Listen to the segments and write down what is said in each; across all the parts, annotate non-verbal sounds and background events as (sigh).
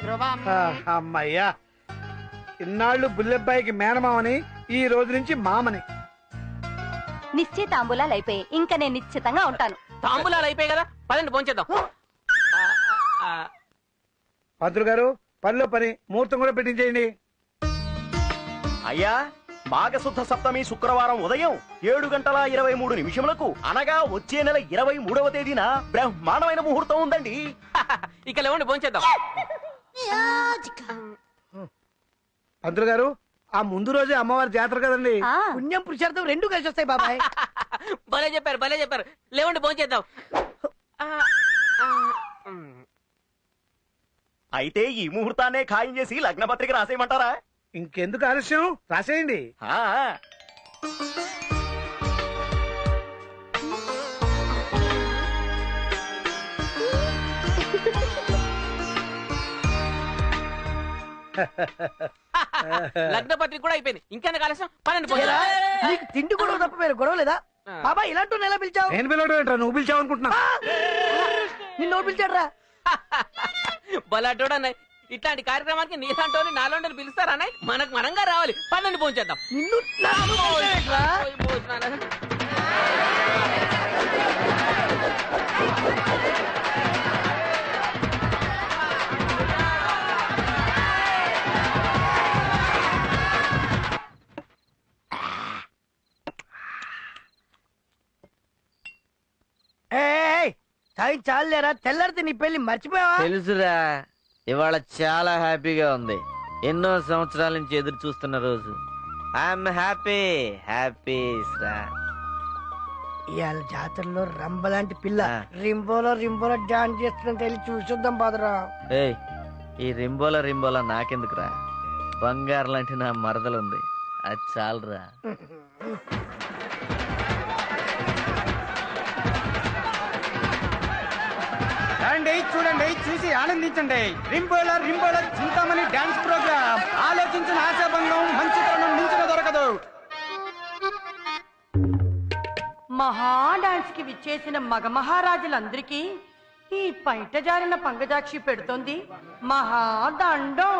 ధ్రువం అమ్మయ్యా. ఇన్నాళ్ళు బుల్లెబ్బాయికి మేనమామని ఈ రోజు నుంచి మామని. నిశ్చితాంబులాలు అయిపోయి ఇంకా నేను నిశ్చితంగా ఉంటాను. తాంబూలాలు అయిపోయాయి కదా? పదండి పోంచేద్దాం పంతులు గారు పనిలో పని ముహూర్తం కూడా పెట్టించేయండి. అయ్యా మాఘశుద్ధ సప్తమి శుక్రవారం ఉదయం ఏడు గంటల ఇరవై మూడు నిమిషములకు అనగా వచ్చే నెల ఇరవై మూడవ తేదీన బ్రహ్మాండమైన ముహూర్తం ఉందండి. (laughs) ఇక లేవండి పోంచేద్దాం (laughs) పంతులు గారు ఆ ముందు రోజే అమ్మవారి జాతర కదండి. పుణ్యం పురుషార్థం రెండు కలిసి వస్తాయి బాబాయ్. (laughs) భలే చెప్పారు భలే చెప్పారు. లేవండి ఉమ్. అయితే ఈ ముహూర్తాన్నే ఖాయం చేసి లగ్న పత్రిక రాసేయమంటారా? ఇంకెందుకు ఆలస్యం? రాసేయండి. ఆ, లగ్న పత్రిక కూడా అయిపోయింది. ఇంకెందుకు ఆలస్యం? పదండి ఏరా, పోంచేద్దాం నీకు తిండి కూడా తప్ప వేరే గొడవ లేదా? బాబాయ్ ఇలాంటి ఎలా పిలిచావు? నేను పిలవడం ఏంట్రా? నువ్వు పిలిచావు అనుకుంటున్నా నిన్ను పిలిచాడు రా (laughs) బలాటోడు అన్నయ్య. ఇట్లాంటి కార్యక్రమానికి నీలాంటి నాలోంటి పిలుస్తారా మనకు మనంగా రావాలి. పదండి పోంచేద్దాం నిన్ను చాలేరా తెల్లారితే నీ పెళ్ళి మర్చిపోయావా? తెలుసురా. ఇవాళ చాలా హ్యాపీగా ఉంది. ఎన్నో సంవత్సరాల నుంచి ఎదురు చూస్తున్న రోజు. ఐఎమ్ హ్యాపీ హ్యాపీ ఇవాళ జాతరలో రంబలాంటి పిల్ల ఆ. రింబోలో రింబోలో డాన్స్ చేస్తుంటే వెళ్ళి చూసొద్దాం బాదరా ఏయ్ ఈ రింబోల రింబోల నాకెందుకురా? బంగారు లాంటి నా మరదలుంది. అది చాలరా. (laughs) చూడండి చూడండి చూసి ఆనందించండి. రింబోలర్ రింబోలర్ చింతామణి డాన్స్ ప్రోగ్రామ్. ఆలోచించిన ఆశాభంగం మంచి తరుణం మించిన దొరకదు. మహా డాన్స్కి విచ్చేసిన మగ మహారాజులందరికీ ఈ పైట జారిన పంగజాక్షి పెడుతోంది. మహాదండం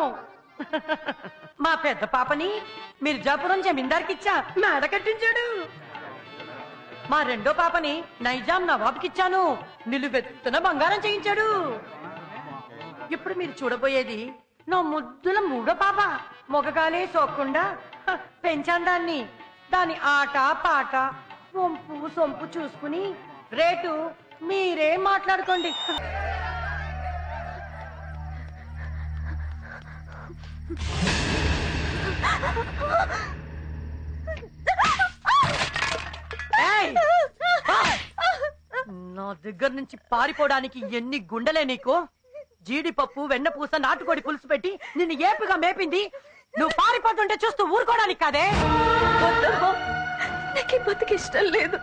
మా పెద్ద పాపని మిర్జాపురం జమీందార్కిచ్చా మేడ కట్టించాడు. మా రెండో పాపని నైజాం నవాబ్కిచ్చాను. నిలువెత్తున బంగారం చేయించాడు. ఇప్పుడు మీరు చూడబోయేది నా ముద్దుల మూడో పాప. మొగగాలే సోకుండా పెంచాను దాన్ని దాని ఆట పాట వంపు సొంపు చూసుకుని రేటు మీరే మాట్లాడుకోండి. నా దగ్గర నుంచి పారిపోవడానికి ఎన్ని గుండెలే నీకు? జీడిపప్పు వెన్నపూస నాటుకోడి పులుసు పెట్టి నిన్ను ఏపుగా మేపింది. నువ్వు పారిపోతుంటే చూస్తూ ఊరుకోవడానికి కాదే? నాకు బతుకు ఇష్టం లేదు.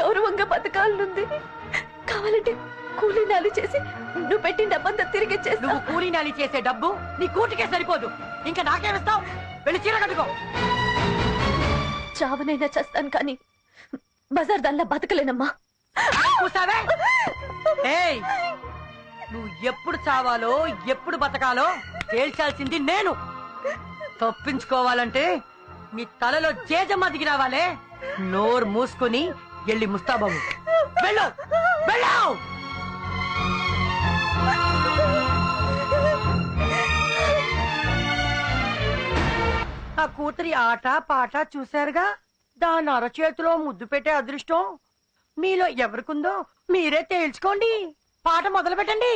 గౌరవంగా బతకాలనుంది. కావాలంటే కూలీనాలు చేసి నువ్వు పెట్టిన డబ్బంతా తిరిగి నువ్వు కూలీనాలి చేసే డబ్బు నీ కూటికే సరిపోదు. ఇంకా నాకేమిస్తావు? వెళ్ళి చీర కట్టుకో. చావనైనా చేస్తాను కానీ బజార్ దానిలా బతకలేనమ్మా. ఏయ్ నువ్వు ఎప్పుడు చావాలో ఎప్పుడు బతకాలో తేల్చాల్సింది నేను. తప్పించుకోవాలంటే నీ తలలో చేజమ్మ దిగి రావాలే. నోరు మూసుకొని వెళ్ళి ముస్తాబాబు వెళ్ళు ఆ కూతురి ఆట పాట చూశారుగా? దాని అరచేతిలో ముద్దు పెట్టే అదృష్టం మీలో ఎవరికుందో మీరే తేల్చుకోండి. పాట మొదలు పెట్టండి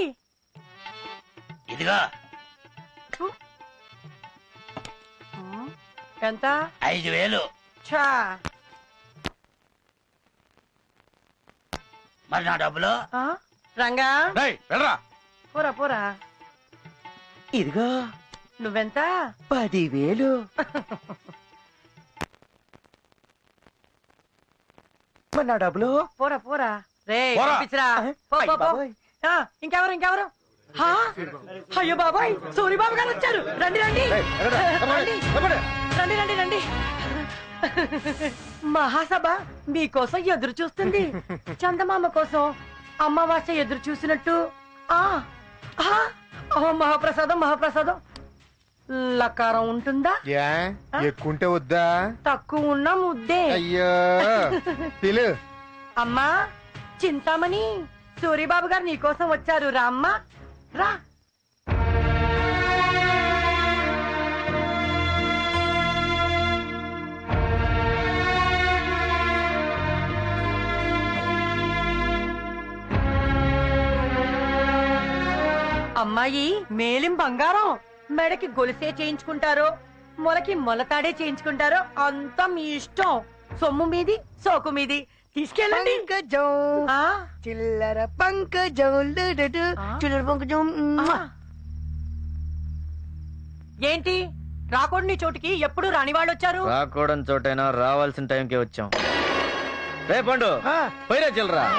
ఇదిగో ఎంత? ఐదు వేలు. ఛా. మరి నా డబ్బులు? ఆ? రంగా. వెళ్ళరా. పోరా పోరా. ఇదిగో. నువ్వెంత? పదివేలు. (laughs) మరి నా డబ్బులు? పోరా పోరా. రే పోరా. పంపించరా. పో, అయ్ పో, పో. బాబోయ్. ఆ, ఇంకెవరు ఇంకెవరు? హా? అయ్యో బాబాయ్ సూరిబాబు గారు వచ్చారు. రండి రండి. రండి. రండి రండి రండి. మహాసభ మీకోసం ఎదురు చూస్తుంది. చందమామ కోసం అమావాస్య ఎదురు చూసినట్టు. ఆ ఆ, ఓ మహాప్రసాదం మహాప్రసాదం. లకారం ఉంటుందా? యా ఎక్కుంటే వద్దా? తక్కువ ఉన్న ముద్దే. అయ్యో (laughs) పిలు. అమ్మా చింతామణి సూరిబాబు గారు నీకోసం వచ్చారు. రా అమ్మా రా. అమ్మాయి మేలిం బంగారం. మెడకి గొలుసే చేయించుకుంటారో మొలకి మొలతాడే చేయించుకుంటారో అంతా మీ ఇష్టం. సొమ్ము మీది సోకు మీది. తీసుకెళ్ళండి. పంకజం. ఆ? చిల్లర పంకజం. లుడుడు, ఆ? చిల్లర పంకజం. ఆ. ఏంటి? రాకూడని చోటికి ఎప్పుడు రాని వాళ్ళు వచ్చారు రాకూడని చోటైనా రావాల్సిన టైంకి వచ్చాం. రే పండు. ఆ. పోయిరా చిల్లరా.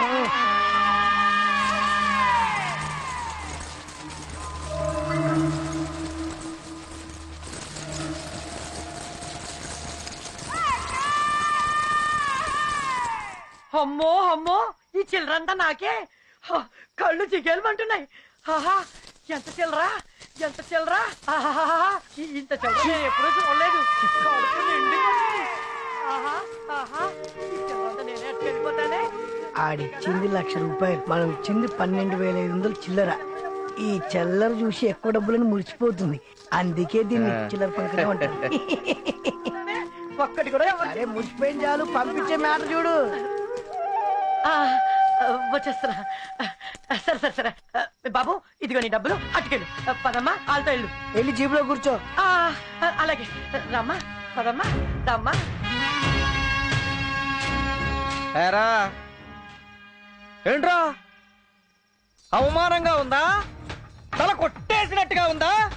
అమ్మో అమ్మో ఈ చిల్లరంతా నాకే. హ, కళ్ళు చిగేలమంటున్నాయి. ఆహా ఎంత చిల్లరా ఎంత చిల్లరా. ఇంత చిల్లర ఎప్పుడూ చూడలేదు. ఆడిచ్చింది లక్ష రూపాయలు. మనం ఇచ్చింది పన్నెండు వేల ఐదు వందలు చిల్లర. ఈ చిల్లర చూసి ఎక్కువ డబ్బులని మురిసిపోతుంది. అందుకే దీన్ని చిల్లర అంటారు. ఒక్కటి కూడా మురిసిపోయిన చాలు. పంపించే మాట చూడు. వచ్చేస్తున్నా. సరే సరే సరే. బాబు ఇదిగో నీ డబ్బులు. అటుకెళ్ళు. పదమ్మా వాళ్ళతో వెళ్ళు. వెళ్ళి జీబులో కూర్చో. ఆ, అలాగే. రమ్మా పదమ్మా రమ్మా. ఏరా? ఏంట్రా? అవమానంగా ఉందా? తల కొట్టేసినట్టుగా ఉందా?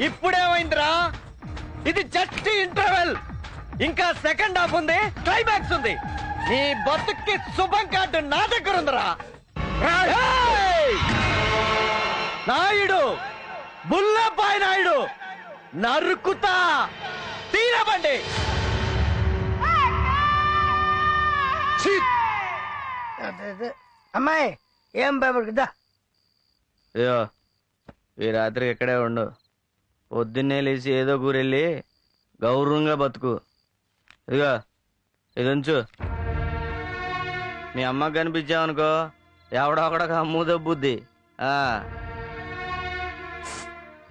ఇప్పుడేమైందిరా? ఇది జస్ట్ ఇంటర్వెల్. ఇంకా సెకండ్ హాఫ్ ఉంది క్లైమాక్స్ ఉంది. నీ బతుక్కి శుభం కార్డు నా దగ్గర ఉందిరా! నాయుడు బుల్లబాయ్ నాయుడు నరుకుతా. తీరబండి. అమ్మాయి ఏం భయపడదా అయ్యో ఈ రాత్రి ఇక్కడే ఉండు. పొద్దున్నే లేచి ఏదో కూరెళ్ళి గౌరవంగా బతుకు. ఇదిగో ఇది ఉంచు మీ అమ్మకి కనిపించావనుకో ఎవడొకడక అమ్ము దబ్బుద్ది. ఆ.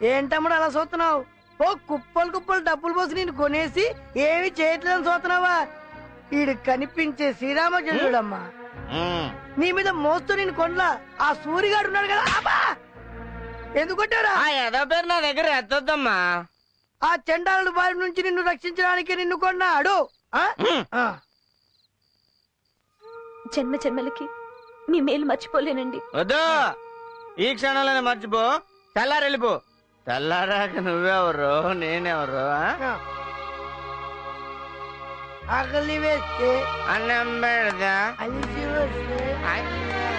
ఏంటమ్ముడు అలా చూస్తున్నావు ఓ కుప్పలు కుప్పలు డబ్బులు పోసి నేను కొనేసి ఏమి చేయట్లేదని చూస్తున్నావా ఈడు కనిపించే శ్రీరామచంద్రుడమ్మా. ఉమ్. నీ మీద మోస్తూ నేను కొండ్లా ఆ సూరిగాడు ఉన్నాడు కదా అమ్మా ఎందుకు కొట్టారా ఆ ఎదో పేరు నా దగ్గర ఎత్తద్దమ్మా. ఆ చండాలుడు బారి నుంచి నిన్ను రక్షించడానికి నిన్ను కొన్నాడు. ఆ? ఆ. జన్మ జన్మలకి మీ మేలు మర్చిపోలేనండి. వద్దు! ఈ క్షణంలోనే మర్చిపో. తెల్లారి వెళ్ళిపో. తెల్లారాక నువ్వెవరు? నేనెవరు. ఆకలి వేస్తే అన్నం పెడదా? అలిసి వస్తే ఐ-